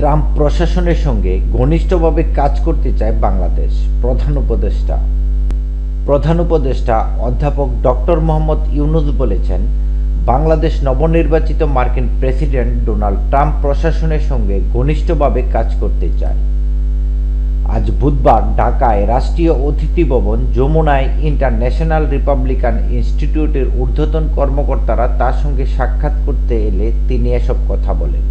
Trump প্রশাসনের সঙ্গে ঘনিষ্ঠভাবে কাজ করতে চায় বাংলাদেশ। প্রধান উপদেষ্টা। প্রধান উপদেষ্টা অধ্যাপক ডক্টর মোহাম্মদ ইউনুস বলেছেন, বাংলাদেশ নবনির্বাচিত মার্কিন প্রেসিডেন্ট ডোনাল্ড ট্রাম্প প্রশাসনের সঙ্গে ঘনিষ্ঠভাবে কাজ করতে চায়। আজ বুধবার ঢাকায় রাষ্ট্রীয় অতিথি ভবন যমুনায় ইন্টারন্যাশনাল রিপাবলিকান ইনস্টিটিউটের ঊর্ধ্বতন কর্মকর্তারা তার সঙ্গে সাক্ষাৎ করতে এলে তিনি এসব কথা বলেন।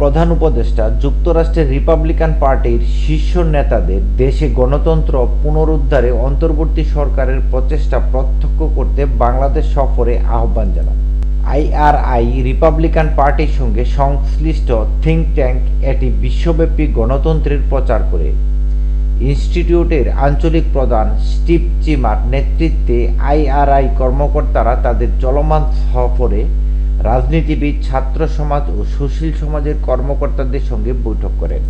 প্রধান উপদেষ্টা যুক্তরাষ্ট্রের রিপাবলিকান পার্টির শীর্ষ নেতাদের দেশে গণতন্ত্র পুনরুদ্ধারে অন্তর্বর্তী সরকারের প্রচেষ্টা প্রত্যক্ষ করতে বাংলাদেশ সফরে আহ্বান জানান। আইআরআই রিপাবলিকান পার্টির সঙ্গে সংশ্লিষ্ট থিঙ্ক ট্যাঙ্ক এটি বিশ্বব্যাপী গণতন্ত্রের প্রচার করে। ইনস্টিটিউটের আঞ্চলিক প্রধান স্টিভ চিমার নেতৃত্বে আইআরআই কর্মকর্তারা তাদের চলমান সফরে রাজনীতিবিদ, ছাত্র সমাজ ও সুশীল সমাজের কর্মকর্তাদের সঙ্গে বৈঠক করেন।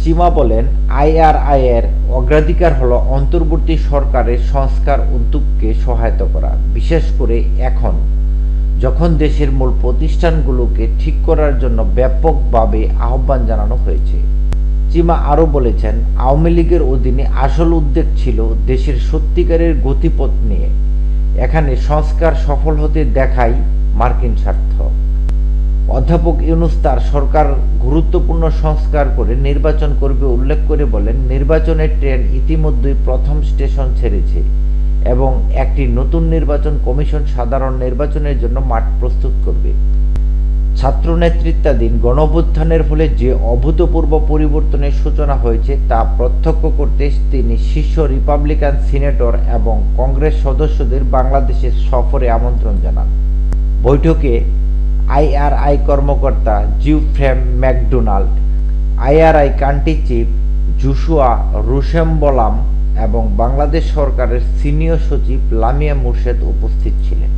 চিমা বলেন আইআরআই এর অগ্রাধিকার হল অন্তর্বর্তী সরকারের সংস্কার উদ্যোগকে সহায়তা করা, বিশেষ করে এখন, যখন দেশের মূল প্রতিষ্ঠানগুলোকে ঠিক করার জন্য ব্যাপকভাবে আহ্বান জানানো হয়েছে। চিমা আরও বলেছেন, আওয়ামী লীগের অধীনে আসল উদ্বেগ ছিল দেশের সত্যিকারের গতিপথ নিয়ে। এখানে সংস্কার সফল হতে দেখাই মার্কিন স্বার্থ। অধ্যাপক ইউনুস তার সরকার গুরুত্বপূর্ণ সংস্কার করে নির্বাচন করবে উল্লেখ করে বলেন, নির্বাচনের ট্রেন ইতিমধ্যেই প্রথম স্টেশন ছেড়েছে এবং একটি নতুন নির্বাচন কমিশন সাধারণ নির্বাচনের জন্য মাঠ প্রস্তুত করবে। ছাত্র নেতৃত্বাধীন গণঅভ্যুত্থানের ফলে যে অভূতপূর্ব পরিবর্তনের সূচনা হয়েছে তা প্রত্যক্ষ করতে তিনি শীর্ষ রিপাবলিকান সিনেটর এবং কংগ্রেস সদস্যদের বাংলাদেশের সফরে আমন্ত্রণ জানান। বৈঠকে আইআরআই কর্মকর্তা জিউফ্রেম McDonald, IRI country chief Joshua রুশেম্বলাম এবং বাংলাদেশ সরকারের সিনিয়র সচিব লামিয়া মুর্শেদ উপস্থিত ছিলেন।